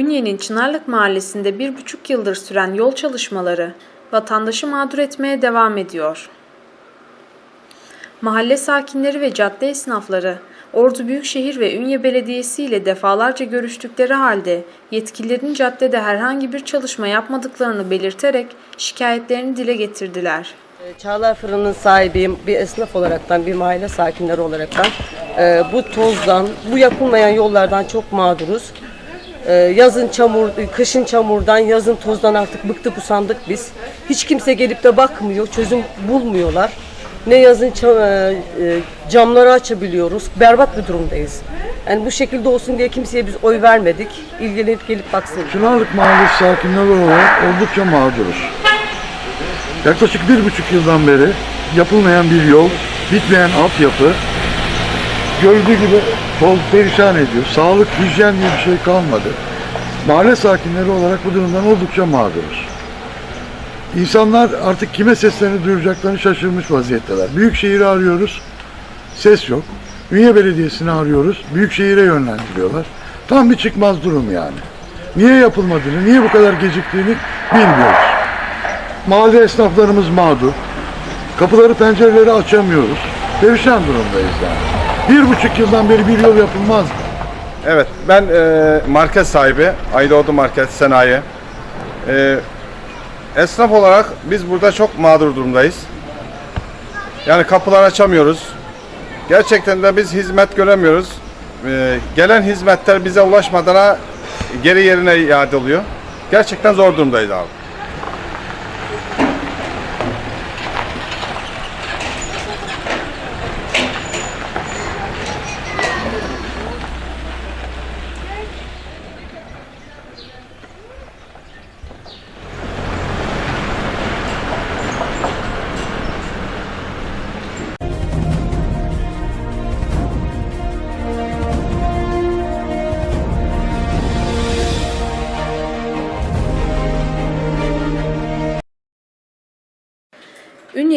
Ünye'nin Çınarlık Mahallesi'nde bir buçuk yıldır süren yol çalışmaları vatandaşı mağdur etmeye devam ediyor. Mahalle sakinleri ve cadde esnafları Ordu Büyükşehir ve Ünye Belediyesi ile defalarca görüştükleri halde yetkililerin caddede herhangi bir çalışma yapmadıklarını belirterek şikayetlerini dile getirdiler. Çağlar Fırın'ın sahibiyim. Bir esnaf olaraktan, bir mahalle sakinleri olaraktan e, bu tozdan, bu yapılmayan yollardan çok mağduruz. E, yazın çamur, kışın çamurdan, yazın tozdan artık bıktık usandık biz. Hiç kimse gelip de bakmıyor, çözüm bulmuyorlar. Ne yazın e, e, camları açabiliyoruz. Berbat bir durumdayız. Yani bu şekilde olsun diye kimseye biz oy vermedik. İlgilenip gelip baksın. Çınarlık Mahallesi sakinleri olarak oldukça mağduruz. Yaklaşık bir buçuk yıldan beri yapılmayan bir yol, bitmeyen altyapı, görüldüğü gibi toz perişan ediyor. Sağlık, hijyen diye bir şey kalmadı. Mahalle sakinleri olarak bu durumdan oldukça mağduruz. İnsanlar artık kime seslerini duyuracaklarını şaşırmış vaziyetteler. Büyükşehir'i arıyoruz, ses yok. Ünye Belediyesi'ni arıyoruz, Büyükşehir'e yönlendiriyorlar. Tam bir çıkmaz durum yani. Niye yapılmadığını, niye bu kadar geciktiğini bilmiyoruz. Mahalle esnaflarımız mağdur. Kapıları pencereleri açamıyoruz. Perişan durumdayız yani. Bir buçuk yıldan beri bir yol yapılmaz mı? Evet, ben e, market sahibi, Aydoğdu Market Sanayi. E, esnaf olarak biz burada çok mağdur durumdayız. Yani kapılar açamıyoruz. Gerçekten de biz hizmet göremiyoruz. E, gelen hizmetler bize ulaşmadığına geri yerine iade oluyor. Gerçekten zor durumdayız abi.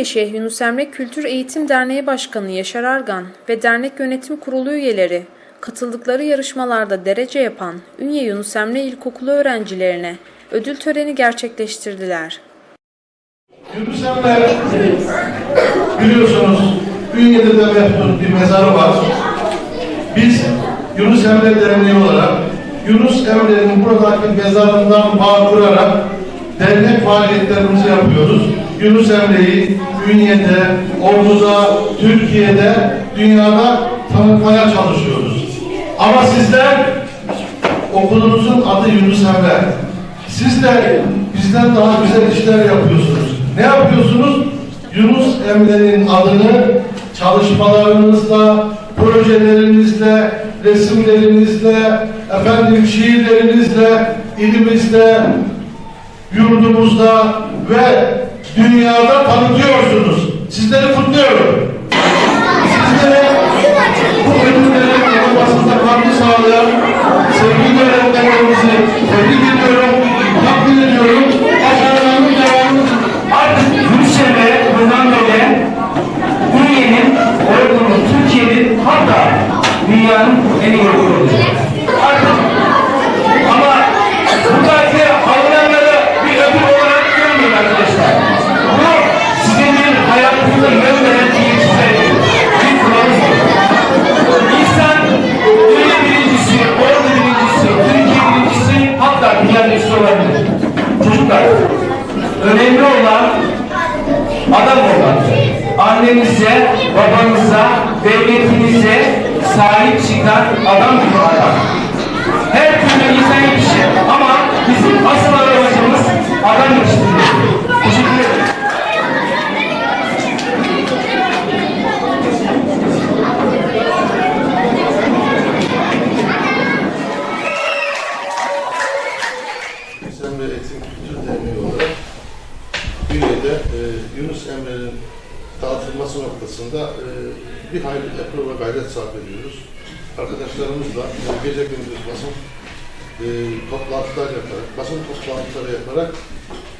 Ünye Şeyh Yunus Emre Kültür Eğitim Derneği Başkanı Yaşar Argan ve dernek yönetim kurulu üyeleri katıldıkları yarışmalarda derece yapan Ünye Yunus Emre İlkokulu öğrencilerine ödül töreni gerçekleştirdiler. Yunus Emre biliyorsunuz Ünye'de de mevcut bir mezarı var. Biz Yunus Emre Derneği olarak Yunus Emre'nin buradaki mezarından bağ kurarak dernek faaliyetlerimizi yapıyoruz. Yunus Emre'yi Ünye'de, Ordu'da, Türkiye'de, dünyada tanıtmaya çalışıyoruz. Ama sizler okulunuzun adı Yunus Emre. Siz de bizden daha güzel işler yapıyorsunuz. Ne yapıyorsunuz? Yunus Emre'nin adını çalışmalarınızla, projelerinizle, resimlerinizle, efendim şiirlerinizle, ilimizde, yurdumuzda ve dünyada tanıtıyorsunuz. Sizleri kutluyorum. Sizlere bu ödüllerin olmasında katkı sağlayan sevgili öğretmenlerimizi tebrik ediyorum, önemli olan adam olmak. Annenize, babanıza, devletinize sahip çıkan adam gibi adam. Her türlü insan yetişir ama bizim asıl amacımız adam yetiştirmek. Teşekkür ederim. Yunus Emre Eğitim Kültür Derneği olarak Ünye'de e, Yunus Emre'nin dağıtılması noktasında e, bir hayli efor gayret sarf ediyoruz. Arkadaşlarımızla e, gece gündüz basın e, toplantılar yaparak, basın toplantıları yaparak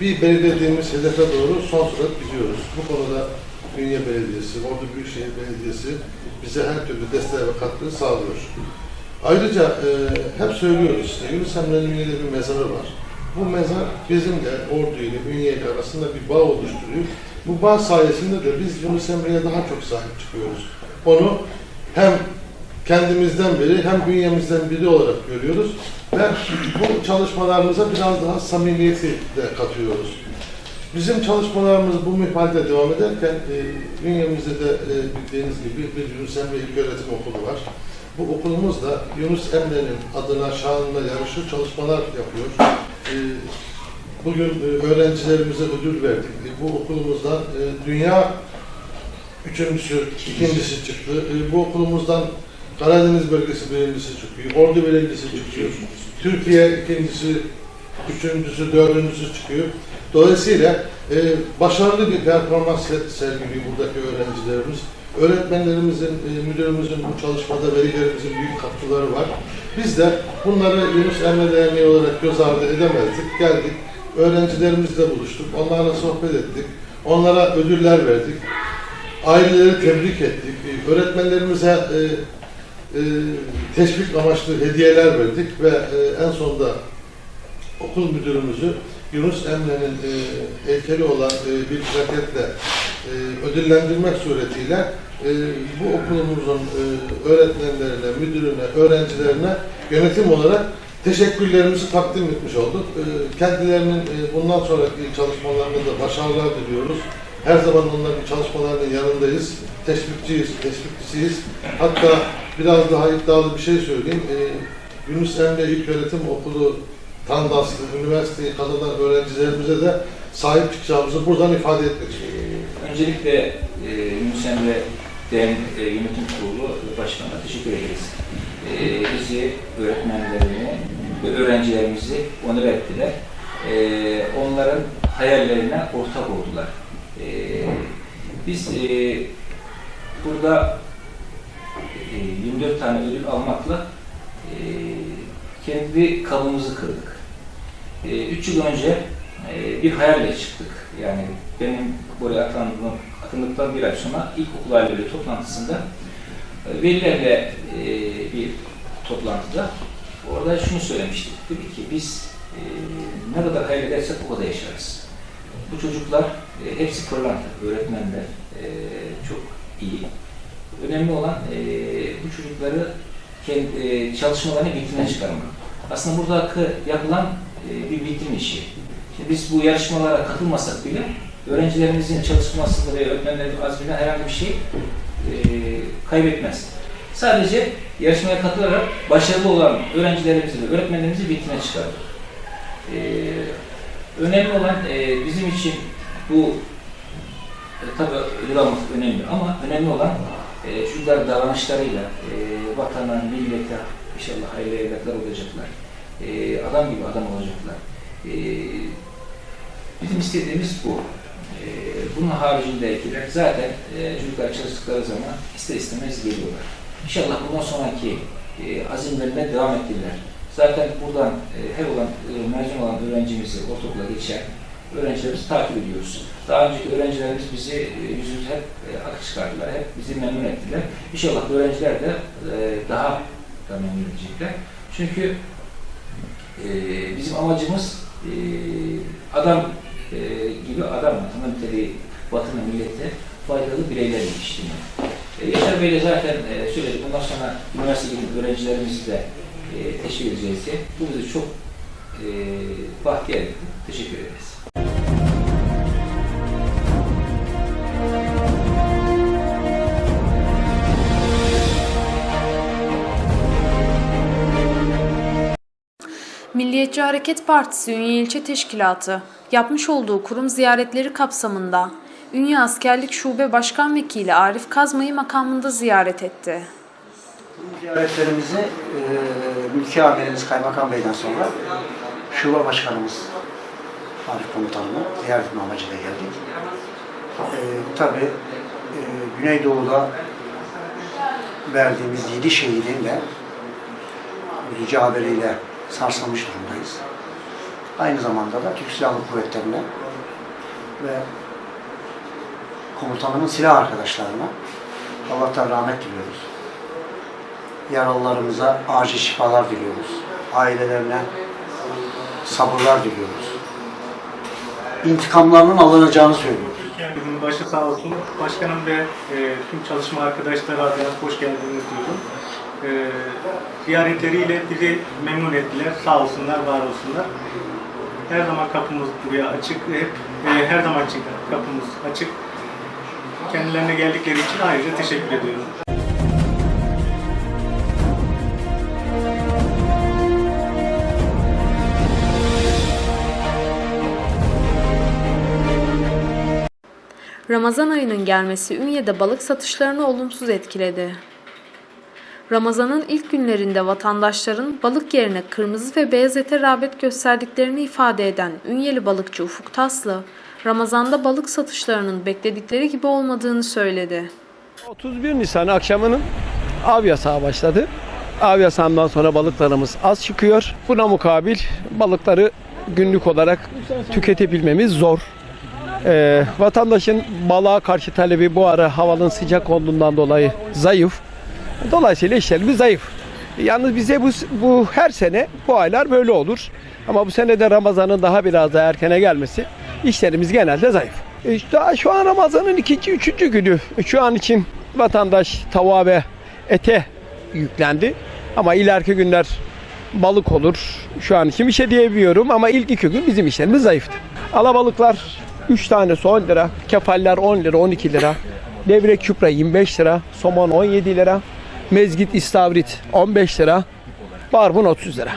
bir belirlediğimiz hedefe doğru son sürat gidiyoruz. Bu konuda Ünye Belediyesi, Ordu Büyükşehir Belediyesi bize her türlü desteği ve katkı sağlıyor. Ayrıca e, hep söylüyoruz işte Yunus Emre'nin bir mezarı var. Bu mezar bizim de Ordu ile Ünye ile arasında bir bağ oluşturuyor. Bu bağ sayesinde de biz Yunus Emre'ye daha çok sahip çıkıyoruz. Onu hem kendimizden biri hem bünyemizden biri olarak görüyoruz ve bu çalışmalarımıza biraz daha samimiyeti de katıyoruz. Bizim çalışmalarımız bu minvalde devam ederken e, bünyemizde de e, bildiğiniz gibi bir Yunus Emre İlköğretim Okulu var. Bu okulumuz da Yunus Emre'nin adına, şanına yarışır çalışmalar yapıyor. E, bugün e, öğrencilerimize ödül verdik. E, bu okulumuzdan e, dünya üçüncüsü, ikincisi çıktı. Bu okulumuzdan Karadeniz bölgesi birincisi çıkıyor, Ordu birincisi çıkıyor, Türkiye ikincisi, üçüncüsü, dördüncüsü çıkıyor. Dolayısıyla başarılı bir performans se- sergiliyor buradaki öğrencilerimiz. Öğretmenlerimizin, müdürümüzün bu çalışmada velilerimizin büyük katkıları var. Biz de bunları Yunus Emre Derneği olarak göz ardı edemezdik. Geldik, öğrencilerimizle buluştuk, onlarla sohbet ettik, onlara ödüller verdik, aileleri tebrik ettik, e, öğretmenlerimize e, e, teşvik amaçlı hediyeler verdik ve e, en sonunda okul müdürümüzü Yunus Emre'nin e, heykeli olan e, bir plaketle e, ödüllendirmek suretiyle e, bu okulumuzun e, öğretmenlerine, müdürüne, öğrencilerine yönetim olarak teşekkürlerimizi takdim etmiş olduk. E, kendilerinin e, bundan sonraki çalışmalarında da başarılar diliyoruz. Her zaman onların çalışmalarının yanındayız. Teşvikçiyiz, teşvikçisiyiz. Hatta biraz daha iddialı bir şey söyleyeyim. E, Yunus Emre İlköğretim Okulu Tandaslı, üniversiteyi kazanan öğrencilerimize de sahip çıkacağımızı buradan ifade etmek istiyorum. Öncelikle e, Yunus Emre Derneği e, Yönetim Kurulu Başkanı'na teşekkür ederiz. E, bizi, öğretmenlerini ve öğrencilerimizi onur ettiler. E, onların hayallerine ortak oldular. E, biz e, burada e, 24 tane ödül almakla e, kendi kabımızı kırdık. E, üç yıl önce e, bir hayalle çıktık. Yani benim buraya atandığım, atandıktan bir ay sonra ilkokul aileleri toplantısında e, velilerle e, bir toplantıda orada şunu söylemiştik. Dedi ki biz e, ne kadar hayal edersek o kadar yaşarız. Bu çocuklar e, hepsi pırlanta, öğretmenler çok iyi. Önemli olan bu çocukları kendi, çalışmalarını vitrine çıkarmak. Aslında buradaki yapılan bir vitrin işi. Şimdi biz bu yarışmalara katılmasak bile öğrencilerimizin çalışmasında ve öğretmenlerin azminde herhangi bir şey e, kaybetmez. Sadece yarışmaya katılarak başarılı olan öğrencilerimizi ve öğretmenlerimizi vitrine çıkarır. E, önemli olan e, bizim için bu e, tabii ödül almak önemli ama önemli olan e, çocuklar davranışlarıyla e, vatana, millete inşallah hayırlı evlatlar olacaklar. E, adam gibi adam olacaklar. E, bizim istediğimiz bu. E, bunun haricindekiler zaten e, çocuklar çalıştıkları zaman ister istemez geliyorlar. İnşallah bundan sonraki e, azimlerine devam ettiler. Zaten buradan e, her olan e, mezun olan öğrencimizi ortaokula geçen öğrencilerimizi takip ediyoruz. Daha önceki öğrencilerimiz bizi e, yüzümüzü hep e, akı çıkardılar, hep bizi memnun ettiler. İnşallah öğrenciler de e, daha da memnun edecekler. Çünkü bizim amacımız adam e, gibi adam vatanı niteliği vatana, millete faydalı bireyler yetiştirmek. E, Yaşar Bey de zaten e, söyledi. Bundan sonra üniversite gibi öğrencilerimizi de e, teşvik edeceğiz diye. Bu bizi çok e, bahtiyar. Teşekkür ederiz. Milliyetçi Hareket Partisi Ünye İlçe Teşkilatı yapmış olduğu kurum ziyaretleri kapsamında Ünye Askerlik Şube Başkan Vekili Arif Kazmay'ı makamında ziyaret etti. Ziyaretlerimizi e, mülki amirimiz Kaymakam Bey'den sonra Şube Başkanımız Arif Komutanımı ziyaret etme amacıyla geldik. E, Tabii e, Güneydoğu'da verdiğimiz yedi şehidin de bilgi haberiyle sarsılmış durumdayız. Aynı zamanda da Türk Silahlı Kuvvetleri'ne ve komutanımın silah arkadaşlarına Allah'tan rahmet diliyoruz. Yaralılarımıza acil şifalar diliyoruz. Ailelerine sabırlar diliyoruz. İntikamlarının alınacağını söylüyoruz. Başı sağ olsun. Başkanım ve e, tüm çalışma arkadaşları adına hoş geldiniz diyorum. E, ziyaretleriyle bizi memnun ettiler. Sağ olsunlar, var olsunlar. Her zaman kapımız buraya açık. Hep, e, her zaman açık, kapımız açık. Kendilerine geldikleri için ayrıca teşekkür ediyorum. Ramazan ayının gelmesi Ünye'de balık satışlarını olumsuz etkiledi. Ramazan'ın ilk günlerinde vatandaşların balık yerine kırmızı ve beyaz ete rağbet gösterdiklerini ifade eden Ünyeli balıkçı Ufuk Taslı, Ramazan'da balık satışlarının bekledikleri gibi olmadığını söyledi. 31 Nisan akşamının av yasağı başladı. Av yasağından sonra balıklarımız az çıkıyor. Buna mukabil balıkları günlük olarak tüketebilmemiz zor. Ee, vatandaşın balığa karşı talebi bu ara havanın sıcak olduğundan dolayı zayıf. Dolayısıyla işlerimiz zayıf. Yalnız bize bu, bu her sene bu aylar böyle olur. Ama bu sene de Ramazan'ın daha biraz daha erkene gelmesi işlerimiz genelde zayıf. İşte şu an Ramazan'ın ikinci, üçüncü günü. Şu an için vatandaş tavuğa ve ete yüklendi. Ama ileriki günler balık olur. Şu an için bir şey diyemiyorum ama ilk iki gün bizim işlerimiz zayıftı. Alabalıklar 3 tanesi 10 lira, kefaller 10 lira, 12 lira. Levrek küpra 25 lira, somon 17 lira, mezgit istavrit 15 lira, barbun 30 lira.